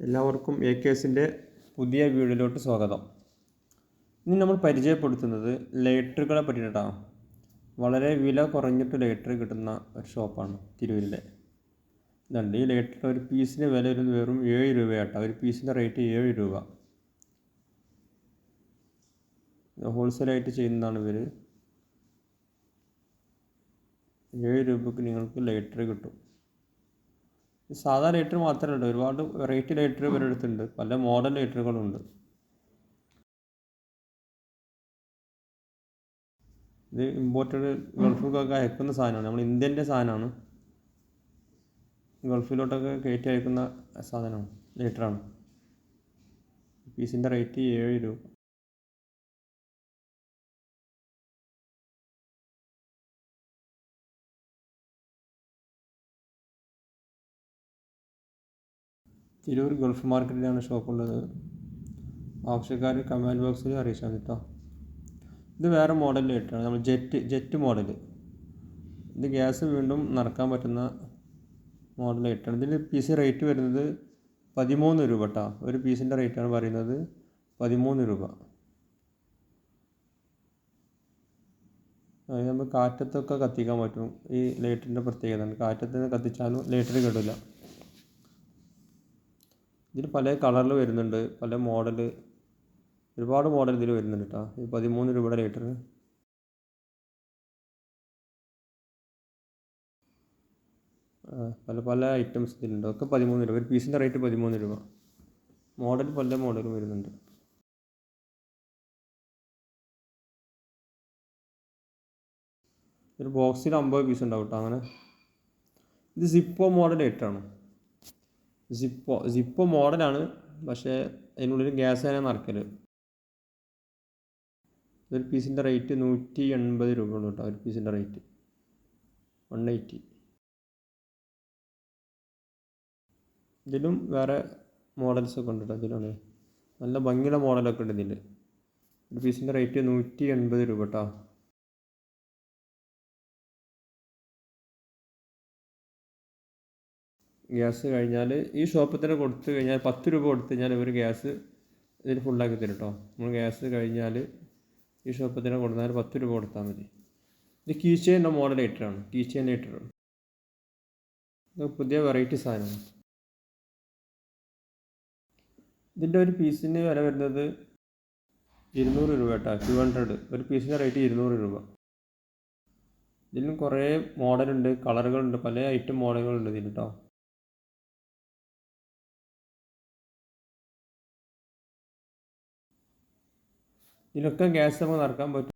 എല്ലാവർക്കും A K എസിന്റെ പുതിയ വീഡിയോയിലോട്ട് സ്വാഗതം. ഇനി നമ്മൾ പരിചയപ്പെടുത്തുന്നത് ലൈറ്ററുകളെ പറ്റിയിട്ടാണ് വളരെ വില കുറഞ്ഞിട്ട് ലൈറ്റർ കിട്ടുന്ന ഒരു ഷോപ്പാണ് തിരൂരിലെ. ഇതുണ്ട്. ഈ ലൈറ്റർ ഒരു പീസിന് വില വരുന്നത് വെറും ഏഴ് രൂപയാട്ടോ. ഒരു പീസിന്റെ റേറ്റ് ഏഴ് രൂപ. ഹോൾസെയിലായിട്ട് ചെയ്യുന്നതാണ് ഇവർ ഏഴ് രൂപക്ക് നിങ്ങൾക്ക് ലൈറ്റർ കിട്ടും. സാധാ ലൈറ്റർ മാത്രമല്ല ഒരുപാട് വെറൈറ്റി ലൈറ്റർ ഇവരുടെ അടുത്തുണ്ട്. പല മോഡൽ ലൈറ്ററുകളുണ്ട്. ഇത് ഇമ്പോർട്ടഡ് ഗൾഫിലേക്കൊക്കെ അയക്കുന്ന സാധനമാണ്. നമ്മൾ ഇന്ത്യന്റെ സാധനമാണ്. ഗൾഫിലോട്ടൊക്കെ കയറ്റി അയക്കുന്ന സാധനമാണ് ലൈറ്ററാണ്. പീസിന്റെ റേറ്റ് ഏഴ് രൂപ. തിരൂർ ഗൾഫ് മാർക്കറ്റിലാണ് ഷോപ്പുള്ളത്. ആവശ്യക്കാർ കമാൻഡ് ബോക്സിൽ അറിയിച്ചാൽ മതി കേട്ടോ ഇത് വേറെ മോഡലിൽ ലൈറ്റാണ് നമ്മൾ ജെറ്റ് ജെറ്റ് മോഡൽ ഇത് ഗ്യാസ് വീണ്ടും നിറക്കാൻ പറ്റുന്ന ലൈറ്റാണ് ഇതിൽ പീസ് റേറ്റ് വരുന്നത് പതിമൂന്ന് രൂപ കേട്ടോ ഒരു പീസിന്റെ റേറ്റാണ് പറയുന്നത് പതിമൂന്ന് രൂപ. നമുക്ക് കാറ്റത്തൊക്കെ കത്തിക്കാൻ പറ്റും. ഈ ലൈറ്ററിന്റെ പ്രത്യേകത കാറ്റത്ത് കത്തിച്ചാലും ലൈറ്റർ കേടില്ല ഇതിൽ പല കളറിൽ വരുന്നുണ്ട് പല മോഡൽ ഒരുപാട് മോഡൽ ഇതിൽ വരുന്നുണ്ട് കേട്ടോ ഇത് പതിമൂന്ന് രൂപയുടെ ലീറ്റർ പല പല ഐറ്റംസ് ഇതിലുണ്ട്. ഒക്കെ പതിമൂന്ന് രൂപ. ഒരു പീസിന്റെ റേറ്റ് പതിമൂന്ന് രൂപ. മോഡൽ പല മോഡലും വരുന്നുണ്ട്. ഒരു ബോക്സിൽ അമ്പത് പീസ് ഉണ്ടാവും കേട്ടോ അങ്ങനെ. ഇത് സിപ്പോ മോഡൽ ലൈറ്ററാണ് സിപ്പോ സിപ്പോ മോഡലാണ് പക്ഷേ അതിനുള്ളിൽ ഗ്യാസ് തന്നെ നിറക്കൽ ഒരു പീസിന്റെ റേറ്റ് നൂറ്റി എൺപത് രൂപ ഉള്ളൂ കേട്ടോ ഒരു പീസിന്റെ റേറ്റ് വൺ എയ്റ്റി ഇതിലും വേറെ മോഡൽസൊക്കെ ഉണ്ട് കേട്ടോ ഇതിലാണ് നല്ല ഭംഗിയുള്ള മോഡലൊക്കെ ഉണ്ട് ഇതിൽ ഒരു പീസിന്റെ റേറ്റ് നൂറ്റി എൺപത് രൂപ കേട്ടോ. ഗ്യാസ് കഴിഞ്ഞാൽ ഈ ഷോപ്പിൽ തന്നെ കൊടുത്തു കഴിഞ്ഞാൽ പത്ത് രൂപ കൊടുത്തു കഴിഞ്ഞാൽ ഇവർ ഗ്യാസ് ഇതിൽ ഫുള്ളാക്കി തരും കേട്ടോ നമ്മൾ ഗ്യാസ് കഴിഞ്ഞാൽ ഈ ഷോപ്പിൽ തന്നെ കൊടുത്താൽ പത്ത് രൂപ കൊടുത്താൽ മതി. ഇത് കീ ചെയിന്റെ മോഡൽ ലൈറ്ററാണ് കീ ചെയിൻ ഇത് പുതിയ വെറൈറ്റി സാധനമാണ്. ഇതിന്റെ ഒരു പീസിന് വില വരുന്നത് ഇരുന്നൂറ് രൂപ കേട്ടോ ടു ഹൺഡ്രഡ്. ഒരു പീസിന്റെ റേറ്റ് ഇരുന്നൂറ് രൂപ. ഇതിലും കുറേ മോഡലുണ്ട് കളറുകളുണ്ട് പല ഐറ്റം മോഡലുകളുണ്ട് ഇതിൽ കേട്ടോ ഇതിലൊക്കെ ഗ്യാസ് നമുക്ക് നടക്കാൻ പറ്റും.